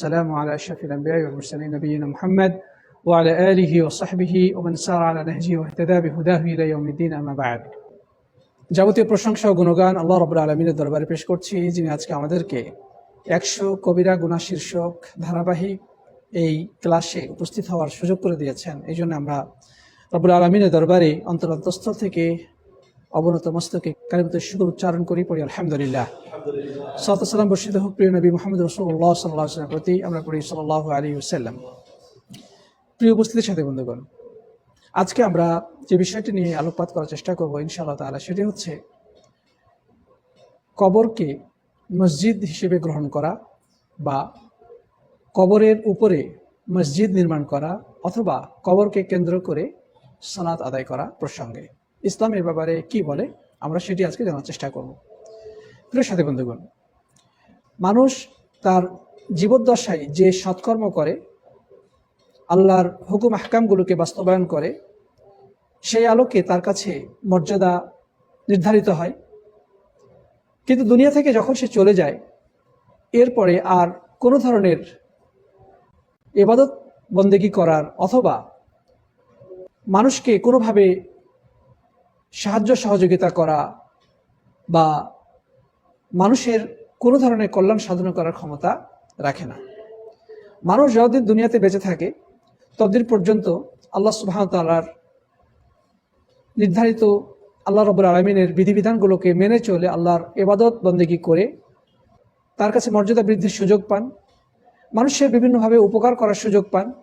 والسلام على أشرف الأنبياء والمرسلين نبينا محمد وعلى آله وصحبه ومن سار على نهجه واهتدى بهداه إلى يوم الدين أما بعد যাবতীয় প্রশংসা ও গুণগান আল্লাহ রবুল আলমিনের দরবারে পেশ করছি যিনি আজকে আমাদেরকে একশো কবিরা গুণা শীর্ষক ধারাবাহিক এই ক্লাসে উপস্থিত হওয়ার সুযোগ করে দিয়েছেন এই জন্য আমরা রবুল আলমিনের দরবারে অন্তরন্তস্থল থেকে অবনত মস্তকে কারিমত শুকুর উচ্চারণ করি পড়ি আলহামদুলিল্লাহ সালাম বর্ষিত হোক, প্রিয় নবী মোহাম্মদ রসুল্লাহ সাল্লাহ প্রতি আমরা পড়ি সাল্লাহ আলী সাল্লাম প্রিয় উপস্থিতির সাথে, বন্ধুগণ, আজকে আমরা যে বিষয়টি নিয়ে আলোকপাত করার চেষ্টা করব ইনশাআল্লাহ তাআলা, সেটি হচ্ছে কবরকে মসজিদ হিসেবে গ্রহণ করা বা কবরের উপরে মসজিদ নির্মাণ করা অথবা কবরকে কেন্দ্র করে সালাত আদায় করা প্রসঙ্গে। ইসলাম এ ব্যাপারে কি বলে আমরা সেটি আজকে জানার চেষ্টা করব। প্রিয় সাথী বন্ধুগণ, মানুষ তার জীবদ্দশায় যে সৎকর্ম করে, আল্লাহর হুকুম আহকামগুলোকে বাস্তবায়ন করে, সেই আলোকে তার কাছে মর্যাদা নির্ধারিত হয়। কিন্তু দুনিয়া থেকে যখন সে চলে যায়, এরপরে আর কোনো ধরনের এবাদত বন্দেগি করার অথবা মানুষকে কোনোভাবে সাহায্য সহযোগিতা করা বা মানুষের কোনো ধরনের কল্যাণ সাধন করার ক্ষমতা রাখে না। মানুষ যতদিন দুনিয়াতে বেঁচে থাকে, ততদিন পর্যন্ত আল্লাহ সুবাহতালার নির্ধারিত আল্লাহ রব আলমিনের বিধিবিধানগুলোকে মেনে চলে আল্লাহর এবাদত বন্দেগি করে তার কাছে মর্যাদা বৃদ্ধির সুযোগ পান, মানুষের বিভিন্নভাবে উপকার করার সুযোগ পান।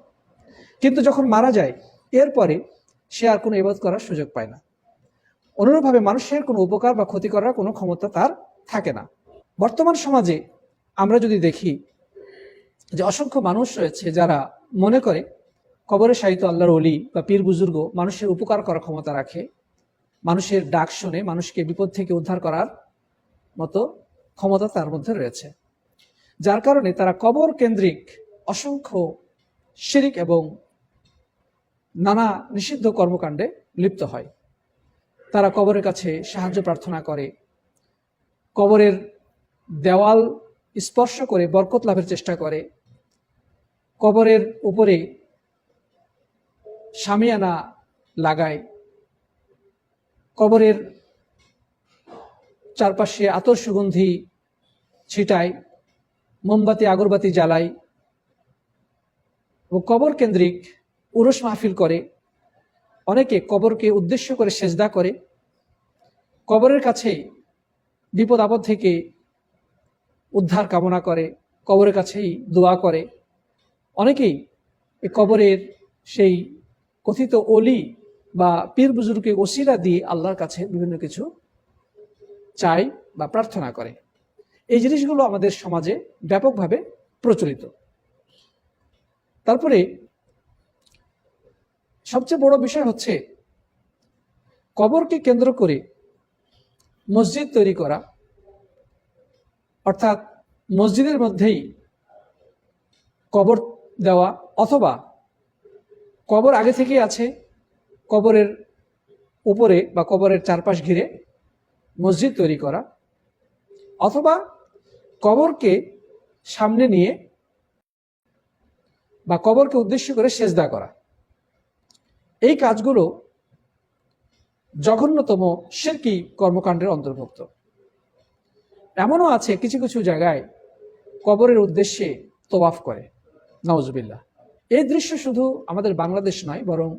কিন্তু যখন মারা যায়, এরপরে সে আর কোনো এবাদ করার সুযোগ পায় না। অনুরূপভাবে মানুষের কোনো উপকার বা ক্ষতি করার কোনো ক্ষমতা তার থাকে না। বর্তমান সমাজে আমরা যদি দেখি যে অসংখ্য মানুষ রয়েছে যারা মনে করে কবরে সাহিত্য আল্লাহর অলি বা পীর বুজুর্গ মানুষের উপকার করার ক্ষমতা রাখে, মানুষের ডাক শুনে মানুষকে বিপদ থেকে উদ্ধার করার মতো ক্ষমতা তার মধ্যে রয়েছে। যার কারণে তারা কবর কেন্দ্রিক অসংখ্য শিরিক এবং নানা নিষিদ্ধ কর্মকাণ্ডে লিপ্ত হয়। তারা কবরের কাছে সাহায্য প্রার্থনা করে কবরের দেওয়াল স্পর্শ করে বরকত লাভের চেষ্টা করে। কবরের উপরে সামিয়ানা লাগায়। কবরের চারপাশে আতর সুগন্ধি ছিটায়, মোমবাতি, আগরবাতি জ্বালায় ও কবর কেন্দ্রিক উরস মাহফিল করে। অনেকে কবরকে উদ্দেশ্য করে সেজদা করে। কবরের কাছে বিপদ আপদ থেকে উদ্ধার কামনা করে, কবরের কাছেই দোয়া করে। অনেকেই এই কবরের সেই কথিত অলি বা পীর বুজুর্গকে ওসিরা দিয়ে আল্লাহর কাছে বিভিন্ন কিছু চাই বা প্রার্থনা করে। এই জিনিসগুলো আমাদের সমাজে ব্যাপকভাবে প্রচলিত। তারপরে সবচেয়ে বড় বিষয় হচ্ছে কবরকে কেন্দ্র করে মসজিদ তৈরি করা, অর্থাৎ মসজিদের মধ্যেই কবর দেওয়া অথবা কবর আগে থেকেই আছে, কবরের উপরে বা কবরের চারপাশ ঘিরে মসজিদ তৈরি করা, অথবা কবরকে সামনে নিয়ে বা কবরকে উদ্দেশ্য করে সেজদা করা। এই কাজগুলো জঘন্যতম শিরকি কর্মকাণ্ডের অন্তর্ভুক্ত। এমনও আছে কিছু কিছু জায়গায় কবরের উদ্দেশ্যে তোবাফ করে নওয়াজবিল্লা এই দৃশ্য শুধু আমাদের বাংলাদেশ নয়, বরং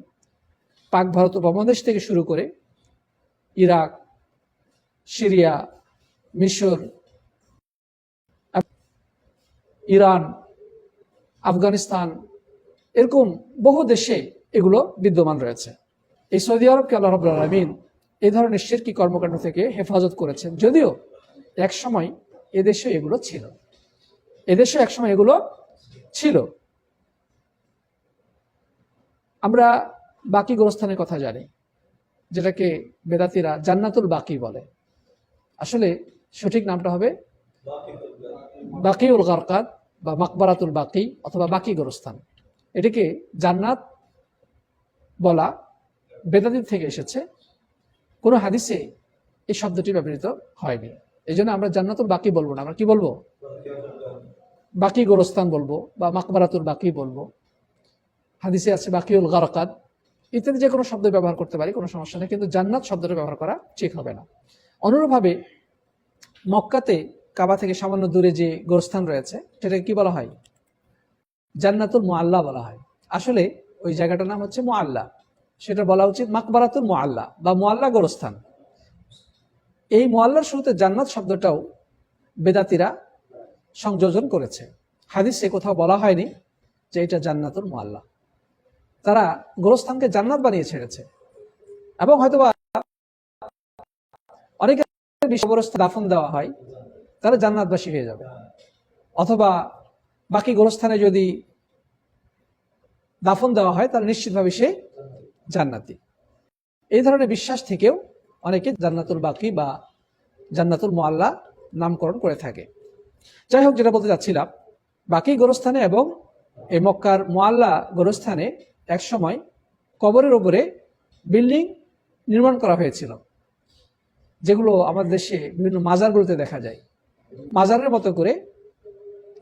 পাক ভারত উপমহাদেশ থেকে শুরু করে ইরাক, সিরিয়া, মিশর, ইরান, আফগানিস্তান, এরকম বহু দেশে এগুলো বিদ্যমান রয়েছে। এই সৌদি আরবকে আল্লাহ রব আলমিন এই ধরনের শিরকি কর্মকাণ্ড থেকে হেফাজত করেছেন। যদিও এক সময় এদেশে এগুলো ছিল। এদেশে এক সময় এগুলো ছিল। আমরা বাকি গোরস্থানের কথা জানি, যেটাকে বেদাতিরা জান্নাতুল বাকি বলে। আসলে সঠিক নামটা হবে বাকিউল গারকাত বা মাকবারাতুল বাকি অথবা বাকি গোরস্থান। এটিকে জান্নাত বলা বেদাতির থেকে এসেছে, কোনো হাদিসে এই শব্দটি ব্যবহৃত হয়নি। এই জন্য আমরা জান্নাতুল বাকি বলব না। আমরা কি বলব? বাকি গোরস্থান বলব বা মাকবারাতুল বাকি বলব। হাদিসে আছে বাকি বাকিউল গারকাত। ইত্যাদি যে কোনো শব্দ ব্যবহার করতে পারি, কোনো সমস্যা নেই, কিন্তু জান্নাত শব্দটা ব্যবহার করা ঠিক হবে না। অনুরূপভাবে মক্কাতে কাবা থেকে সামান্য দূরে যে গোরস্থান রয়েছে, সেটাকে কি বলা হয়? জান্নাতুল মোয়াল্লা বলা হয়। আসলে ওই জায়গাটার নাম হচ্ছে মোয়াল্লা সেটা বলা উচিত মাকবারাতুল মোয়াল্লা বা মোয়াল্লা গোরস্থান। এই মোয়াল্লার শুরুতে জান্নাত শব্দটাও বেদাতিরা সংযোজন করেছে। হাদিসে কোথাও বলা হয়নি যে এটা জান্নাতুল মোয়াল্লা তারা গোরস্থানকে জান্নাত বানিয়ে ছেড়েছে। এবং হয়তোবা অনেকে বিশ্ববরস্থ দাফন দেওয়া হয় তারা জান্নাতবাসী হয়ে যাবে। অথবা বাকি গোরস্থানে যদি দাফন দেওয়া হয়, তাহলে নিশ্চিতভাবে সে জান্নাতি। এই ধরনের বিশ্বাস থেকেও অনেকে জান্নাতুল বাকি বা জান্নাতুল মোয়াল্লা নামকরণ করে থাকে। যাই হোক, যেটা বলতে চাচ্ছিলাম, বাকি গোরস্থানে এবং এই মক্কার মোয়াল্লা গোরস্থানে একসময় কবরের ওপরে বিল্ডিং নির্মাণ করা হয়েছিল, যেগুলো আমাদের দেশে বিভিন্ন মাজারগুলোতে দেখা যায়। মাজারের মতো করে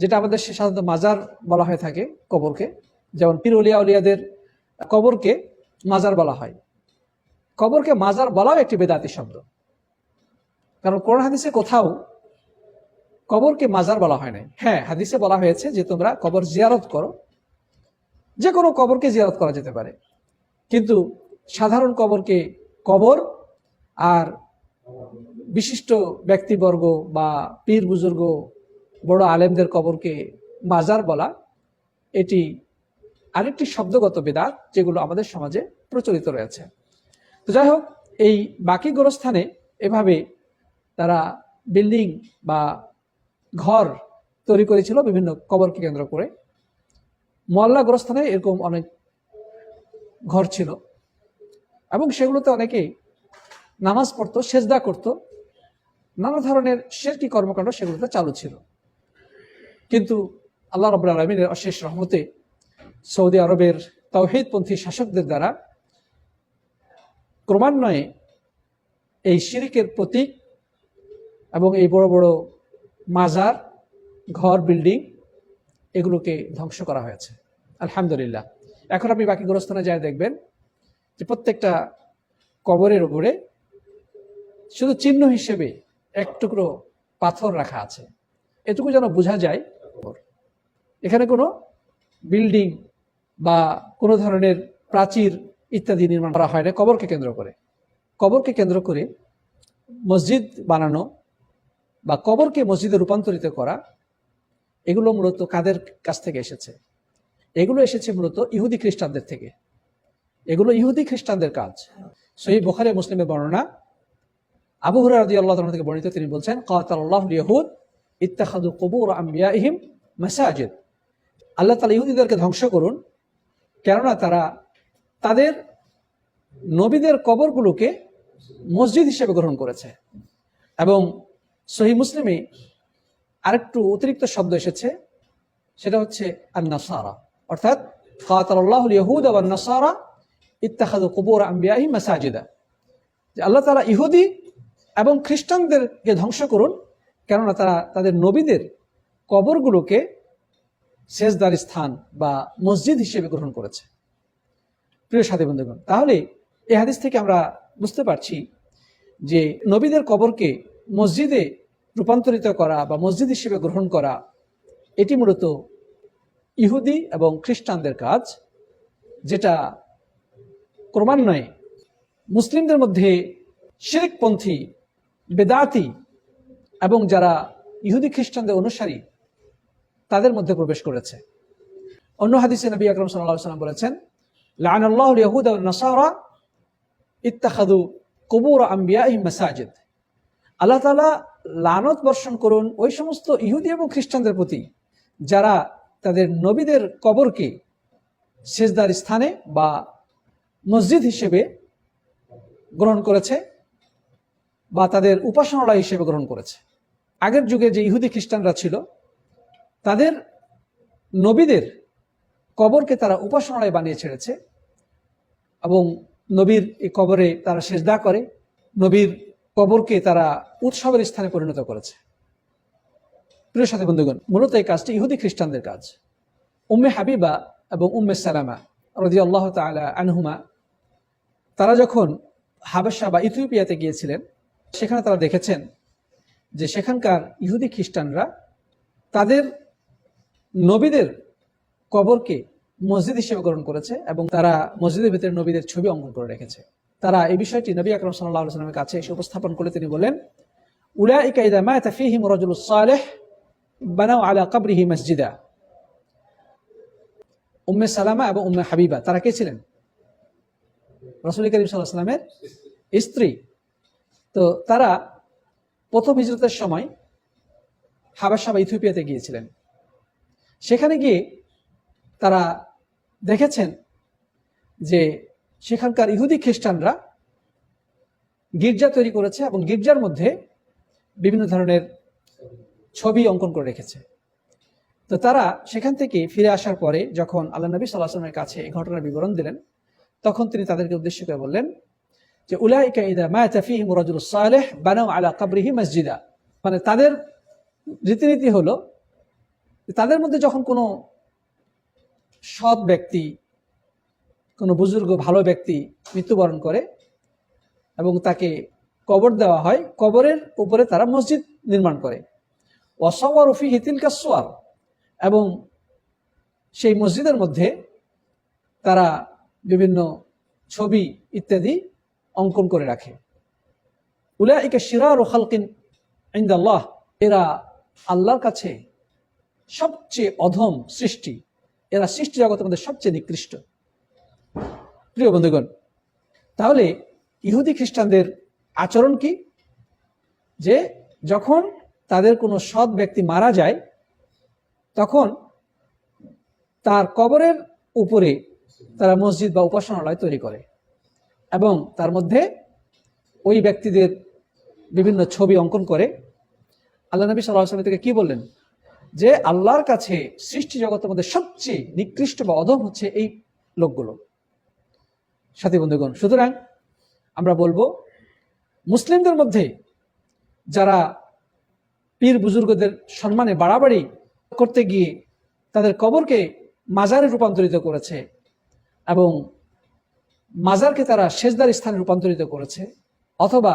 যেটা আমাদের দেশে সাধারণত মাজার বলা হয়ে থাকে কবরকে, যেমন পীর উলিয়া উলিয়াদের কবরকে মাজার বলা হয়। কবরকে মাজার বলাও একটি বেদাতি শব্দ। কারণ কোরআন হাদিসে কোথাও কবরকে মাজার বলা হয় নাই। হ্যাঁ হাদিসে বলা হয়েছে যে তোমরা কবর জিয়ারত করো। যে কোনো কবরকে জিয়ারত করা যেতে পারে। কিন্তু সাধারণ কবরকে কবর আর বিশিষ্ট ব্যক্তিবর্গ বা পীর বুজুর্গ, বড় আলেমদের কবরকে মাজার বলা, এটি আরেকটি শব্দগত বেদাত যেগুলো আমাদের সমাজে প্রচলিত রয়েছে। তো যাই হোক, এই বাকি গোরস্থানে এভাবে তারা বিল্ডিং বা ঘর তৈরি করেছিল বিভিন্ন কবরকে কেন্দ্র করে। মহল্লা গোরস্থানে এরকম অনেক ঘর ছিল এবং সেগুলোতে অনেকেই নামাজ পড়তো, সেজদা করত, নানা ধরনের শেরকি কর্মকাণ্ড সেগুলোতে চালু ছিল। কিন্তু আল্লাহ রব আলমিনের অশেষ রহমতে সৌদি আরবের তৌহিদপন্থী শাসকদের দ্বারা ক্রমান্বয়ে এই শিরিকের প্রতীক এবং এই বড় বড় মাজার, ঘর, বিল্ডিং এগুলোকে ধ্বংস করা হয়েছে। আলহামদুলিল্লাহ। এখন আপনি বাকি গোরস্থানে যায় দেখবেন যে প্রত্যেকটা কবরের উপরে শুধু চিহ্ন হিসেবে এক টুকরো পাথর রাখা আছে। এটুকু যেন বোঝা যায়, এখানে কোনো বিল্ডিং বা কোনো ধরনের প্রাচীর ইত্যাদি নির্মাণ করা হয় না, কবরকে কেন্দ্র করে। কবরকে কেন্দ্র করে মসজিদ বানানো বা কবরকে মসজিদে রূপান্তরিত করা, এগুলো মূলত কাদের কাছ থেকে এসেছে? এগুলো এসেছে মূলত ইহুদি খ্রিস্টানদের থেকে। এগুলো ইহুদি খ্রিস্টানদের কাজ। সহি বোখারে মুসলিমের বর্ণনা। আবু হুরার আল্লাহ থেকে বর্ণিত, তিনি বলছেন কাতাল্লাহ ইহুদ কবুর আম্বিয়া ইহিম আল্লাহ তালা ইহুদিদেরকে ধ্বংস করুন, কেননা তারা তাদের নবীদের কবরগুলোকে মসজিদ হিসেবে গ্রহণ করেছে। এবং সহি মুসলিমে আরেকটু অতিরিক্ত শব্দ এসেছে, সেটা হচ্ছে আন্নাসারা। অর্থাৎ কাতাল্লাহ ইহুদ আবার নাসারা ইত্তাখাদু কবুর আম্বিয়াহি মাসাজিদা। যে আল্লাহ তালা ইহুদি এবং খ্রিস্টানদেরকে ধ্বংস করুন, কেননা তারা তাদের নবীদের কবরগুলোকে শেষদার স্থান বা মসজিদ হিসেবে গ্রহণ করেছে। প্রিয় সাথী বন্ধুগণ, তাহলে এ হাদিস থেকে আমরা বুঝতে পারছি যে নবীদের কবরকে মসজিদে রূপান্তরিত করা বা মসজিদ হিসেবে গ্রহণ করা, এটি মূলত ইহুদি এবং খ্রিস্টানদের কাজ, যেটা ক্রমান্বয়ে মুসলিমদের মধ্যে শিরিকপন্থী, বেদাতি এবং যারা ইহুদি খ্রিস্টানদের অনুসারী, তাদের মধ্যে প্রবেশ করেছে। অন্য হাদিসে নবী আকরম সাল্লাহ সাল্লাম বলেছেন লান আল্লাহ ইহুদ নাসারা ইত্তাখাদু কবুর আম্বিয়া মাসাজিদ আল্লাহ তালা লানত বর্ষণ করুন ওই সমস্ত ইহুদি এবং খ্রিস্টানদের প্রতি, যারা তাদের নবীদের কবরকে সেজদার স্থানে বা মসজিদ হিসেবে গ্রহণ করেছে বা তাদের উপাসনালয় হিসেবে গ্রহণ করেছে। আগের যুগে যে ইহুদি খ্রিস্টানরা ছিল, তাদের নবীদের কবরকে তারা উপাসনালয় বানিয়ে ছেড়েছে এবং নবীর এই কবরে তারা সেজদা করে, নবীর কবরকে তারা উৎসবের স্থানে পরিণত করেছে। প্রিয় সাথে বন্ধুগণ, মূলত এই কাজটি ইহুদি খ্রিস্টানদের কাজ। উম্মে হাবিবা এবং উম্মে সালামা রদি আল্লাহ তালা আনহুমা, তারা যখন হাবাসা বা ইথিওপিয়াতে গিয়েছিলেন, সেখানে তারা দেখেছেন যে সেখানকার ইহুদি খ্রিস্টানরা তাদের নবীদের কবরকে মসজিদ হিসেবে গ্রহণ করেছে এবং তারা মসজিদের ভিতরে নবীদের ছবি অঙ্কন করে রেখেছে। তারা এই বিষয়টি নবী আকরম সাল্লাহ সাল্লামের কাছে এসে উপস্থাপন করে তিনি বলেন, উলাইকা ইদা মাতা ফীহিম রাজুল সালেহ বানাও আলা কবরিহি মসজিদা। উম্মে সালামা এবং উম্মে হাবিবা, তারা কে ছিলেন? রসুল করিম সাল্লাহ স্ত্রী। তো তারা প্রথম হিজরতের সময় হাবাসা বা ইথিওপিয়াতে গিয়েছিলেন। সেখানে গিয়ে তারা দেখেছেন যে সেখানকার ইহুদি খ্রিস্টানরা গির্জা তৈরি করেছে এবং গির্জার মধ্যে বিভিন্ন ধরনের ছবি অঙ্কন করে রেখেছে। তো তারা সেখান থেকে ফিরে আসার পরে যখন আল্লাহ নবী সাল্লাহ আসলামের কাছে এই ঘটনার বিবরণ দিলেন, তখন তিনি তাদেরকে উদ্দেশ্য করে বললেন যে, উলাইকা ইদা মসজিদা। মানে তাদের রীতিনীতি হলো তাদের মধ্যে যখন কোনো সৎ ব্যক্তি, কোনো বুজুর্গ ভালো ব্যক্তি মৃত্যুবরণ করে এবং তাকে কবর দেওয়া হয়, কবরের উপরে তারা মসজিদ নির্মাণ করে। ওয়াসাওয়ার রফি হিতিল কাসোয়ার এবং সেই মসজিদের মধ্যে তারা বিভিন্ন ছবি ইত্যাদি অঙ্কন করে রাখে। উলাইকা শিরার খালকিন ইন্দাল্লাহ, এরা আল্লাহর কাছে সবচেয়ে অধম সৃষ্টি। এরা সৃষ্টি জগতের মধ্যে সবচেয়ে নিকৃষ্ট। প্রিয় বন্ধুগণ, তাহলে ইহুদি খ্রিস্টানদের আচরণ কি? যে যখন তাদের কোনো সৎ ব্যক্তি মারা যায়, তখন তার কবরের উপরে তারা মসজিদ বা উপাসনালয় তৈরি করে এবং তার মধ্যে ওই ব্যক্তিদের বিভিন্ন ছবি অঙ্কন করে। আল্লাহ নবী সাল্লাহ থেকে কি বললেন? যে আল্লাহর কাছে সৃষ্টি জগতের মধ্যে সবচেয়ে নিকৃষ্ট বা অধম হচ্ছে এই লোকগুলো। সাথী বন্ধুগণ, সুতরাং আমরা বলব, মুসলিমদের মধ্যে যারা পীর বুজুর্গদের সম্মানে বাড়াবাড়ি করতে গিয়ে তাদের কবরকে মাজারে রূপান্তরিত করেছে এবং মাজারকে তারা সেজদার স্থানে রূপান্তরিত করেছে অথবা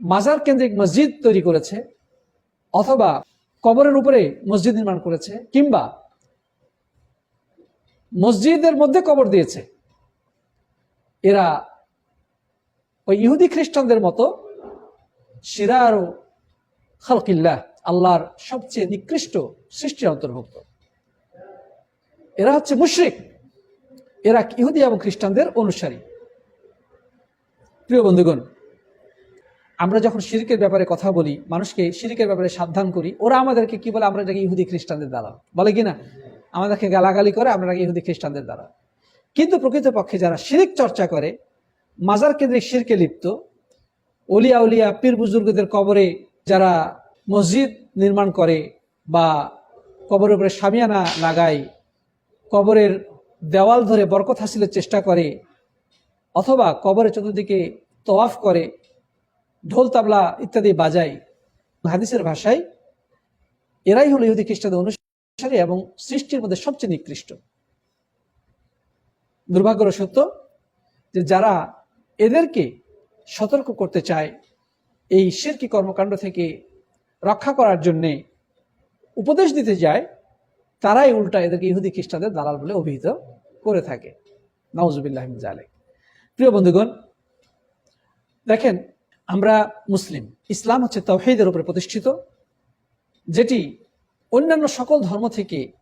মাজার কেন্দ্রিক মসজিদ তৈরি করেছে অথবা কবরের উপরে মসজিদ নির্মাণ করেছে, কিংবা মসজিদের মধ্যে কবর দিয়েছে। এরা ওই ইহুদি খ্রিস্টানদের মতো শিরার খালকিল্লাহ, আল্লাহর সবচেয়ে নিকৃষ্ট সৃষ্টির অন্তর্ভুক্ত। এরা হচ্ছে মুশরিক। এরা ইহুদি এবং খ্রিস্টানদের অনুসারী। প্রিয় বন্ধুগণ আমরা যখন শিরিকের ব্যাপারে কথা বলি, মানুষকে শিরিকের ব্যাপারে সাবধান করি, ওরা আমাদেরকে কি বলে? আমরা এটাকে ইহুদি খ্রিস্টানদের দ্বারা। বলে কি না? আমাদেরকে গালাগালি করে, আমরা ইহুদি খ্রিস্টানদের দ্বারা। কিন্তু প্রকৃতপক্ষে যারা শিরিক চর্চা করে, মাজার কেন্দ্রিক শিরকে লিপ্ত, অলিয়া উলিয়া পীর বুজুর্গদের কবরে যারা মসজিদ নির্মাণ করে বা কবরের উপরে সামিয়ানা লাগায়, কবরের দেওয়াল ধরে বরকত হাসিলের চেষ্টা করে, অথবা কবরের চতুর্দিকে তোয়াফ করে ঢোল, তাবলা ইত্যাদি বাজায় হাদিসের ভাষায়, এরাই হলো ইহুদি খ্রিস্টানদের অনুসারী এবং সৃষ্টির মধ্যে সবচেয়ে নিকৃষ্ট। দুর্ভাগ্য সত্য যে যারা এদেরকে সতর্ক করতে চায়, এই শিরকি কর্মকাণ্ড থেকে রক্ষা করার জন্যে উপদেশ দিতে যায়, তারাই উল্টা এদেরকে ইহুদি খ্রিস্টানদের দালাল বলে অভিহিত করে থাকে। নওয়াজুবিল্লাহ জালে প্রিয় বন্ধুগণ, দেখেন আমরা মুসলিম। ইসলাম হচ্ছে তৌহিদের উপরে প্রতিষ্ঠিত, যেটি অন্যান্য সকল ধর্ম থেকে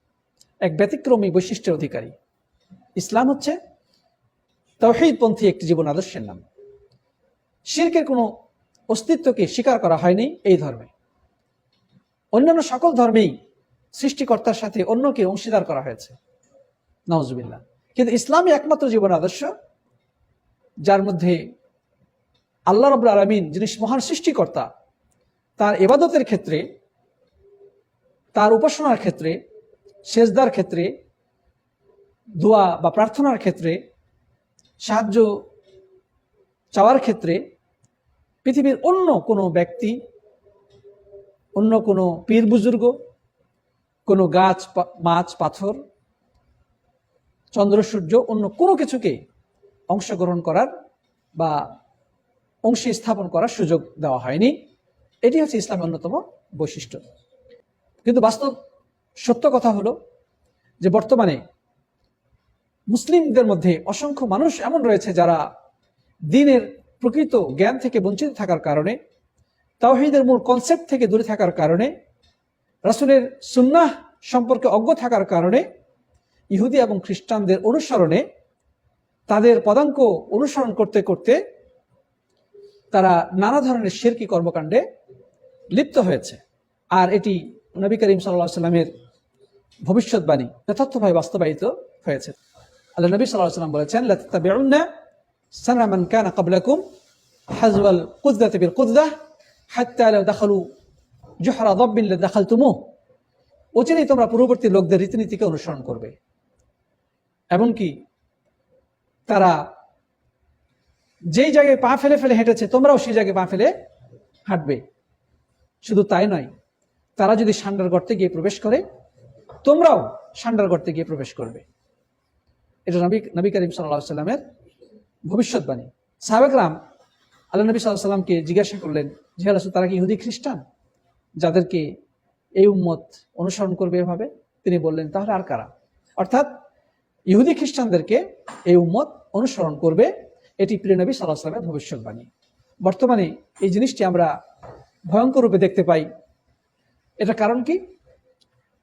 এক ব্যতিক্রমী বৈশিষ্ট্যের অধিকারী। ইসলাম হচ্ছে তৌহিদপন্থী একটি জীবন আদর্শের নাম। শির্কের কোনো অস্তিত্বকে স্বীকার করা হয়নি এই ধর্মে। অন্যান্য সকল ধর্মেই সৃষ্টিকর্তার সাথে অন্যকে অংশীদার করা হয়েছে। নওয়াজুবিল্লাহ কিন্তু ইসলামই একমাত্র জীবন আদর্শ, যার মধ্যে আল্লাহ রব আলমিন যিনি মহান সৃষ্টিকর্তা, তার এবাদতের ক্ষেত্রে, তার উপাসনার ক্ষেত্রে, সেজদার ক্ষেত্রে, দোয়া বা প্রার্থনার ক্ষেত্রে, সাহায্য চাওয়ার ক্ষেত্রে, পৃথিবীর অন্য কোনো ব্যক্তি, অন্য কোনো পীর বুজুর্গ, কোনো গাছ মাছ, পাথর, চন্দ্র, সূর্য, অন্য কোনো কিছুকে অংশগ্রহণ করার বা অংশে স্থাপন করার সুযোগ দেওয়া হয়নি। এটি হচ্ছে ইসলামের অন্যতম বৈশিষ্ট্য। কিন্তু বাস্তব সত্য কথা হলো যে বর্তমানে মুসলিমদের মধ্যে অসংখ্য মানুষ এমন রয়েছে যারা দিনের প্রকৃত জ্ঞান থেকে বঞ্চিত থাকার কারণে, তাওহিদের মূল কনসেপ্ট থেকে দূরে থাকার কারণে, রাসূলের সুন্নাহ সম্পর্কে অজ্ঞ থাকার কারণে, ইহুদি এবং খ্রিস্টানদের অনুসরণে তাদের পদাঙ্ক অনুসরণ করতে করতে তারা নানা ধরনের শিরকি কর্মকাণ্ডে লিপ্ত হয়েছে। আর এটি নবী করিম সাল্লাহ সাল্লামের ভবিষ্যৎবাণী, যথার্থভাবে বাস্তবায়িত হয়েছে। আল্লাহ নবী সাল্লাহ সাল্লাম বলেছেন লাতাবিউন্না সানা মান কানা ক্বাবলাকুম হাজওয়াল কুযদাতি বিল কুযদাহ হাত্তা দাখালু জুহরা দাব্বিন লাদাখালতুমুহ। অচিরেই তোমরা পূর্ববর্তী লোকদের রীতিনীতিকে অনুসরণ করবে। এমনকি তারা যেই জায়গায় পা ফেলে ফেলে হেঁটেছে, তোমরাও সেই জায়গায় পা ফেলে হাঁটবে। শুধু তাই নয়, তারা যদি সান্ডার গর্তে গিয়ে প্রবেশ করে, তোমরাও সান্ডার গর্তে গিয়ে প্রবেশ করবে। এটা নবী নবী করিম সাল্লাহ সাল্লামের ভবিষ্যৎবাণী। সাহাবেকরাম আল্লাহ নবী সাল্লাহ সাল্লামকে জিজ্ঞাসা করলেন যে আল্লাহ, তারা কি ইহুদি, খ্রিস্টান? যাদেরকে এই উম্মত অনুসরণ করবে এভাবে? তিনি বললেন, তাহলে আর কারা? অর্থাৎ ইহুদি, খ্রিস্টানদেরকে এই উম্মত অনুসরণ করবে এটি প্রিয় নবী সাল্লাহ সাল্লামের ভবিষ্যৎবাণী। বর্তমানে এই জিনিসটি আমরা ভয়ঙ্কর রূপে দেখতে পাই। এটা কারণ কি?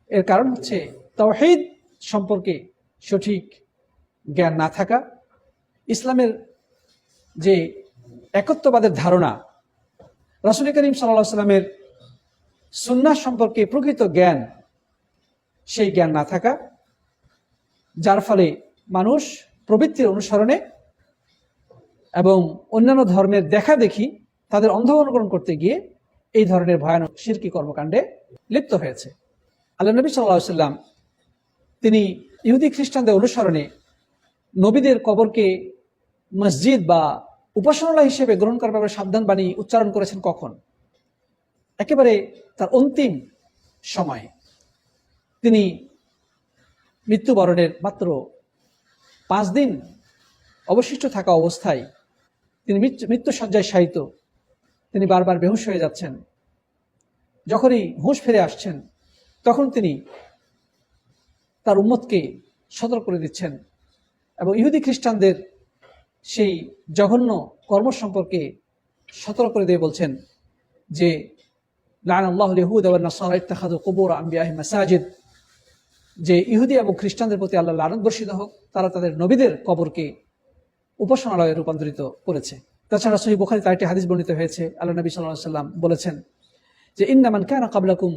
এর কারণ হচ্ছে তাওহিদ সম্পর্কে সঠিক জ্ঞান না থাকা, ইসলামের যে একত্ববাদের ধারণা, রাসুল করিম সাল্লাহ সাল্লামের সুন্নাহ সম্পর্কে প্রকৃত জ্ঞান, সেই জ্ঞান না থাকা, যার ফলে মানুষ প্রবৃত্তির অনুসরণে এবং অন্যান্য ধর্মের দেখা দেখি তাদের অন্ধ অনুকরণ করতে গিয়ে এই ধরনের ভয়ানক শিরকি কর্মকাণ্ডে লিপ্ত হয়েছে। আল্লাহ নবী সাল্লাহ সাল্লাম তিনি ইহুদি খ্রিস্টানদের অনুসরণে নবীদের কবরকে মসজিদ বা উপাসনালয় হিসেবে গ্রহণ করার ব্যাপারে সাবধান বাণী উচ্চারণ করেছেন কখন? একেবারে তার অন্তিম সময়ে। তিনি মৃত্যুবরণের মাত্র পাঁচ দিন অবশিষ্ট থাকা অবস্থায় তিনি মৃত্যু, মৃত্যুসজ্জায় শায়িত। তিনি বারবার বেহুশ হয়ে যাচ্ছেন। যখনই হুঁশ ফিরে আসছেন, তখন তিনি তার উম্মতকে সতর্ক করে দিচ্ছেন এবং ইহুদি খ্রিস্টানদের সেই জঘন্য কর্ম সম্পর্কে সতর্ক করে দিয়ে বলছেন যে যে ইহুদি এবং খ্রিস্টানদের প্রতি আল্লাহ লানত বর্ষিত হোক, তারা তাদের নবীদের কবরকে উপাসনালয়ে রূপান্তরিত করেছে। তাছাড়া সহি বোখারি তার একটি হাদিস বর্ণিত হয়েছে। আল্লাহ নবী সাল্লাহ সাল্লাম বলেছেন যে ইন্দামান কেন কাবলাকুম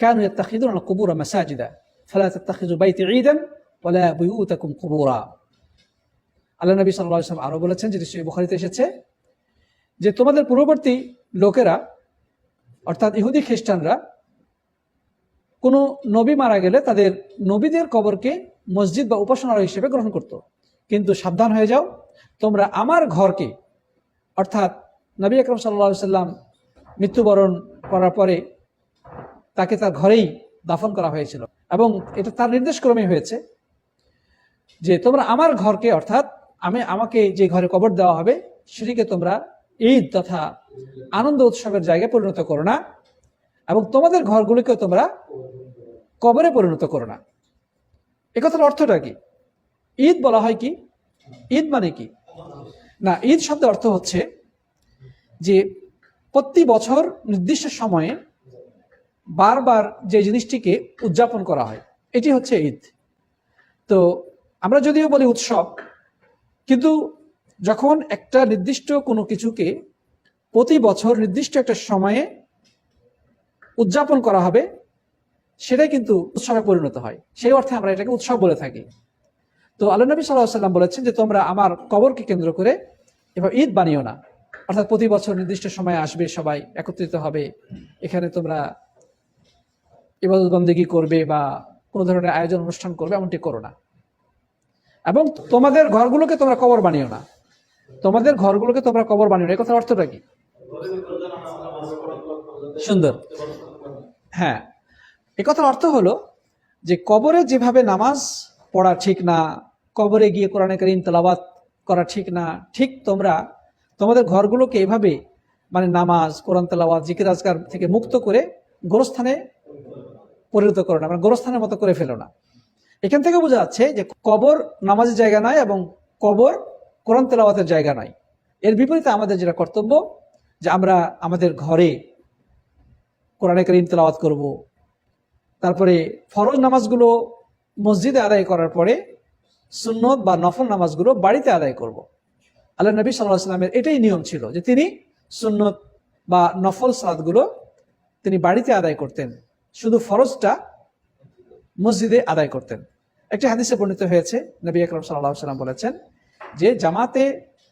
কেন তাকিদুর কুবুরা মেসাজিদা, ফালা তাকিজু বাইতে ঈদান বলে বুইউতাকুম কুবুরা। আল্লাহ নবী সাল্লাহ সাল্লাম আরও বলেছেন, যেটি সহি বোখারিতে এসেছে, যে তোমাদের পূর্ববর্তী লোকেরা, অর্থাৎ ইহুদি খ্রিস্টানরা, কোনো নবী মারা গেলে তাদের নবীদের কবরকে মসজিদ বা উপাসনালয় হিসেবে গ্রহণ করতো। কিন্তু সাবধান হয়ে যাও। তোমরা আমার ঘরকে, অর্থাৎ নবী আকরম সাল্লা সাল্লাম মৃত্যুবরণ করার পরে তাকে তার ঘরেই দাফন করা হয়েছিল এবং এটা তার নির্দেশ ক্রমে হয়েছে যে তোমরা আমার ঘরকে, অর্থাৎ আমি আমাকে যে ঘরে কবর দেওয়া হবে, সেটিকে তোমরা ঈদ তথা আনন্দ উৎসবের জায়গায় পরিণত করো না এবং তোমাদের ঘরগুলিকে তোমরা কবরে পরিণত করো না। একথার অর্থটা কি? ঈদ বলা হয় কি? ঈদ মানে কি? না, ঈদ শব্দের অর্থ হচ্ছে যে প্রতি বছর নির্দিষ্ট সময়ে বারবার যে জিনিসটিকে উদযাপন করা হয়, এটি হচ্ছে ঈদ। তো আমরা যদিও বলি উৎসব, কিন্তু যখন একটা নির্দিষ্ট কোনো কিছুকে প্রতি বছর নির্দিষ্ট একটা সময়ে উদযাপন করা হবে, সেটাই কিন্তু উৎসবে পরিণত হয়। সেই অর্থে আমরা এটাকে উৎসব বলে থাকি। তো আল্লাহ নবী সাল্লাম বলেছেন যে তোমরা আমার কবরকে কেন্দ্র করে এবার ঈদ বানিও না। অর্থাৎ প্রতি বছর নির্দিষ্ট সময় আসবে, সবাই একত্রিত হবে। এখানে তোমরা ইবাদত বন্দেগি করবে বা কোনো ধরনের আয়োজন অনুষ্ঠান করবে, এমনটি করো না। এবং তোমাদের ঘরগুলোকে তোমরা কবর বানিও না। তোমাদের ঘরগুলোকে তোমরা কবর বানিও না। এই কথার অর্থটা কি? সুন্দর। হ্যাঁ। এ কথার অর্থ হলো যে কবরে যেভাবে নামাজ পড়া ঠিক না কবরে গিয়ে কোরআনে করিম তেলাওয়াত করা ঠিক না, ঠিক তোমরা তোমাদের ঘরগুলোকে এভাবে মানে নামাজ, কোরআন তেলাওয়াত, জিকির আজকার থেকে মুক্ত করে গোরস্থানে পরিণত করো না মানে গোরস্থানের মতো করে ফেলো না। এখান থেকে বোঝা যাচ্ছে যে কবর নামাজের জায়গা নয় এবং কবর কোরআন তেলাওয়াতের জায়গা নয়। এর বিপরীতে আমাদের যেটা কর্তব্য, যে আমরা আমাদের ঘরে কোরআনে করিম তেলাওয়াত করব। তারপরে ফরজ নামাজগুলো মসজিদে আদায় করার পরে সুন্নত বা নফল নামাজগুলো বাড়িতে আদায় করব। আল্লাহ নবী সাল্লাহ সাল্লামের এটাই নিয়ম ছিল যে তিনি সুন্নত বা নফল সালাদগুলো তিনি বাড়িতে আদায় করতেন। শুধু ফরজটা মসজিদে আদায় করতেন। একটি হাদিসে বর্ণিত হয়েছে, নবী আকরম সাল্লাহ সাল্লাম বলেছেন যে জামাতে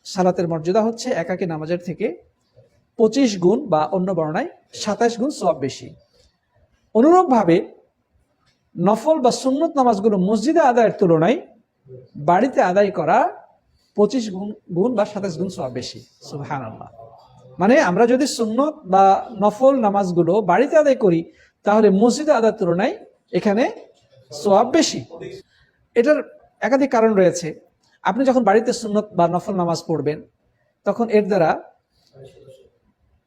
সালাতের মর্যাদা হচ্ছে একাকী নামাজের থেকে পঁচিশ গুণ বা অন্য বর্ণায় সাতাশ গুণ সব বেশি। অনুরূপভাবে নফল বা সুন্নত নামাজগুলো মসজিদে আদায়ের তুলনায় বাড়িতে আদায় করা পঁচিশ গুণ গুণ বা সাতাশ গুণ সব বেশি। সুবহান মানে আমরা যদি সুন্নত বা নফল নামাজগুলো বাড়িতে আদায় করি, তাহলে মসজিদে আদার তুলনায় এখানে সোয়াব বেশি। এটার একাধিক কারণ রয়েছে। আপনি যখন বাড়িতে সুন্নত বা নফল নামাজ পড়বেন, তখন এর দ্বারা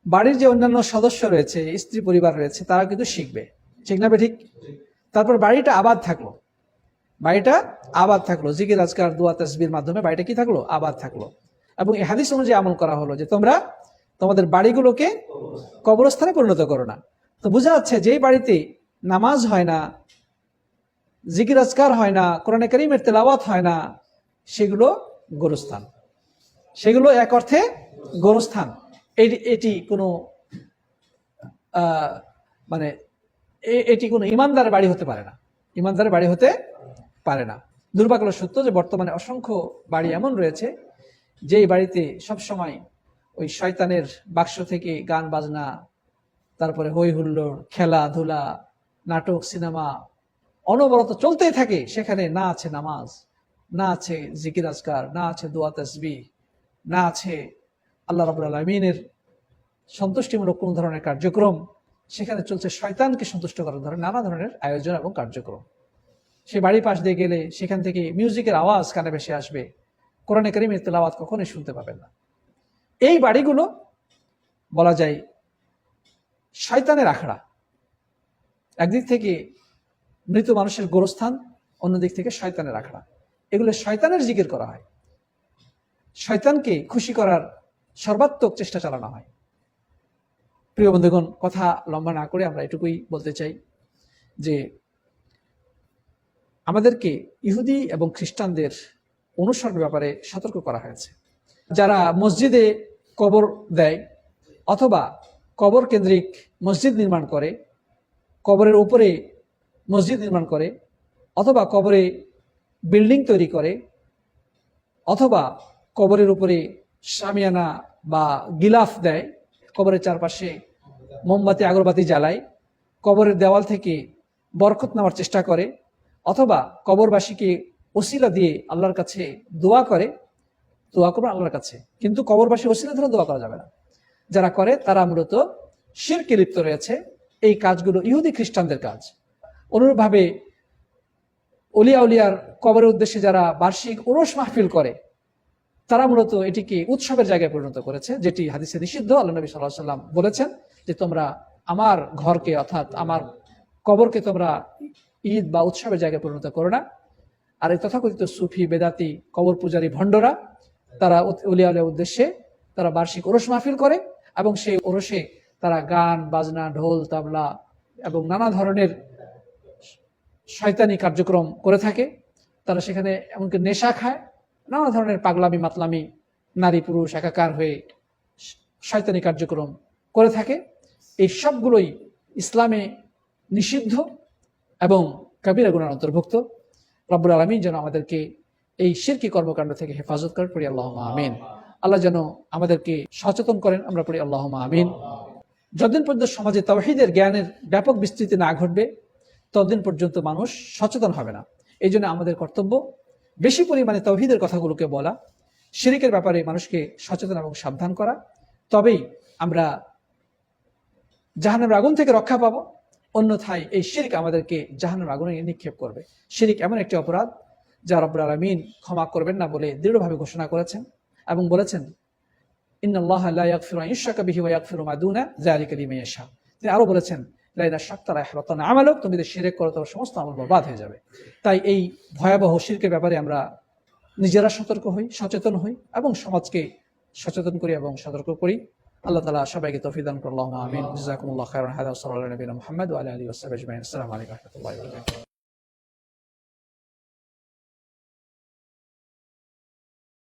বাড়ির যে অন্যান্য সদস্য রয়েছে, স্ত্রী পরিবার রয়েছে তারা কিন্তু শিখবে। ঠিক না ঠিক? তারপর বাড়িটা আবাদ থাকল। বাড়িটা আবাদ থাকল। জিকির, আজকার, দোয়া, তসবির মাধ্যমে বাড়িটা কি থাকল? আবাদ থাকল। এবং এই হাদিস অনুযায়ী আমল করা হলো যে তোমরা তোমাদের বাড়িগুলোকে কবরস্থানে পরিণত করো না। তো বোঝা যাচ্ছে যেই বাড়িতে নামাজ হয় না, জিকির, আজকার হয় না, কোরআনে করিমের তেলাওয়াত হয় না, সেগুলো গোরস্থান। সেগুলো এক অর্থে গোরস্থান। এটি কোনো মানে এটি কোনো ইমানদারের বাড়ি হতে পারে না। ইমানদারের বাড়ি হতে পারে না। দুর্ভাগ্য সত্য যে বর্তমানে অসংখ্য বাড়ি এমন রয়েছে, যেই বাড়িতে সব সময় ওই শয়তানের বাক্স থেকে গান, বাজনা, তারপরে হই হুল্লোড়, খেলাধুলা, নাটক, সিনেমা অনবরত চলতেই থাকে। সেখানে না আছে নামাজ, না আছে জিকির আজকার, না আছে দোয়া তসবি না আছে আল্লাহ রাবুল আলমিনের সন্তুষ্টিমূলক কোন ধরনের কার্যক্রম। সেখানে চলছে শয়তানকে সন্তুষ্ট করার ধরনের নানা ধরনের আয়োজন এবং কার্যক্রম। সে বাড়ির পাশ দিয়ে গেলে সেখান থেকে মিউজিকের আওয়াজ কানে ভেসে আসবে। কোরআনে করিমের তেলাওয়াত কখনোই শুনতে পাবেন না। এই বাড়িগুলো বলা যায় শয়তানের আখড়া। একদিক থেকে মৃত মানুষের গোরস্থান, অন্যদিক থেকে শয়তানের আখড়া। এগুলো শয়তানের জিকির করা হয়। শয়তানকে খুশি করার সর্বাত্মক চেষ্টা চালানো হয়। প্রিয় বন্ধুগণ, কথা লম্বা না করে আমরা এটুকুই বলতে চাই যে আমাদেরকে ইহুদি এবং খ্রিস্টানদের অনুসরণের ব্যাপারে সতর্ক করা হয়েছে। যারা মসজিদে কবর দেয় অথবা কবর কেন্দ্রিক মসজিদ নির্মাণ করে, কবরের উপরে মসজিদ নির্মাণ করে অথবা কবরে বিল্ডিং তৈরি করে অথবা কবরের উপরে সামিয়ানা বা গিলাফ দেয়, কবরের চারপাশে মোমবাতি, আগরবাতি জ্বালায়, কবরের দেওয়াল থেকে বরকত নেওয়ার চেষ্টা করে অথবা কবরবাসীকে ওসিলা দিয়ে আল্লাহর কাছে দোয়া করে, দোয়া করবে আল্লাহর কাছে। কিন্তু কবরবাসী ওসিলা ধরে দোয়া করা যাবে না। যারা করে, তারা মূলত শিরকে লিপ্ত রয়েছে। এই কাজগুলো ইহুদি খ্রিস্টানদের কাজ। অনুরূপভাবে অলিয়া উলিয়ার কবরের উদ্দেশ্যে যারা বার্ষিক ওরস মাহফিল করে, তারা মূলত এটিকে উৎসবের জায়গায় পরিণত করেছে, যেটি হাদিসে নিষিদ্ধ, আল্লাহ নবী সাল্লাহ সাল্লাম বলেছেন যে তোমরা আমার ঘরকে অর্থাৎ আমার কবরকে তোমরা ঈদ বা উৎসবের জায়গায় পরিণত করো না। আর এই তথাকথিত সুফি, বেদাতি, কবর পূজারী ভণ্ডরা, তারা উলিয়া উলিয়া উদ্দেশ্যে তারা বার্ষিক ওরস মাহফিল করে এবং সেই ওরসে তারা গান, বাজনা, ঢোল, তাবলা এবং নানা ধরনের শয়তানি কার্যক্রম করে থাকে। তারা সেখানে এমনকি নেশা খায়, নানা ধরনের পাগলামি, মাতলামি, নারী, পুরুষ, একাকার হয়ে শয়তানি কার্যক্রম করে থাকে। এই সবগুলোই ইসলামে নিষিদ্ধ। এবং কাবিরা গুণার অন্তর্ভুক্ত। রব্বুল আলমিন যেন আমাদেরকে এই শিরকি কর্মকাণ্ড থেকে হেফাজত করেন, পড়ি আল্লাহ আমিন। আল্লাহ যেন আমাদেরকে সচেতন করেন, আমরা পড়ি আল্লাহ আমিন। যতদিন পর্যন্ত সমাজে তহিদের জ্ঞানের ব্যাপক বিস্তৃতি না ঘটবে, ততদিন পর্যন্ত মানুষ সচেতন হবে না। এই জন্য আমাদের কর্তব্য বেশি পরিমাণে তৌহিদের কথাগুলোকে বলা, শিরিকের ব্যাপারে মানুষকে সচেতন এবং সাবধান করা। তবেই আমরা জাহান্নামের আগুন থেকে রক্ষা পাবো। অন্যথায় এই শিরিক আমাদেরকে জাহান্নামের আগুনে নিক্ষেপ করবে। শিরিক এমন একটি অপরাধ যা রব্বুল আলমিন ক্ষমা করবেন না বলে দৃঢ়ভাবে ঘোষণা করেছেন এবং বলেছেন তিনি আরও বলেছেন, লা ইন আশরাকতা লা ইয়াহবাতানা আমালুক, তুমি শিরক করো তবে সমস্ত আমল বরবাদ হয়ে যাবে। তাই এই ভয়াবহ শিরকের ব্যাপারে আমরা নিজেরা সতর্ক হই, সচেতন হই এবং সমাজকে সচেতন করি এবং সতর্ক করি। আল্লাহ তালা সবাইকে তৌফিক দান করুন আমিন জাযাকুমুল্লাহ খাইরান হাদা সাল্লাল্লাহু আলাইহি ওয়া সাল্লাম মুহাম্মদ ওয়া আলা আলিহি ওয়া সাহবিহি আজমাইন আসসালামু আলাইকুম ওয়া রাহমাতুল্লাহি ওয়া বারাকাতুহু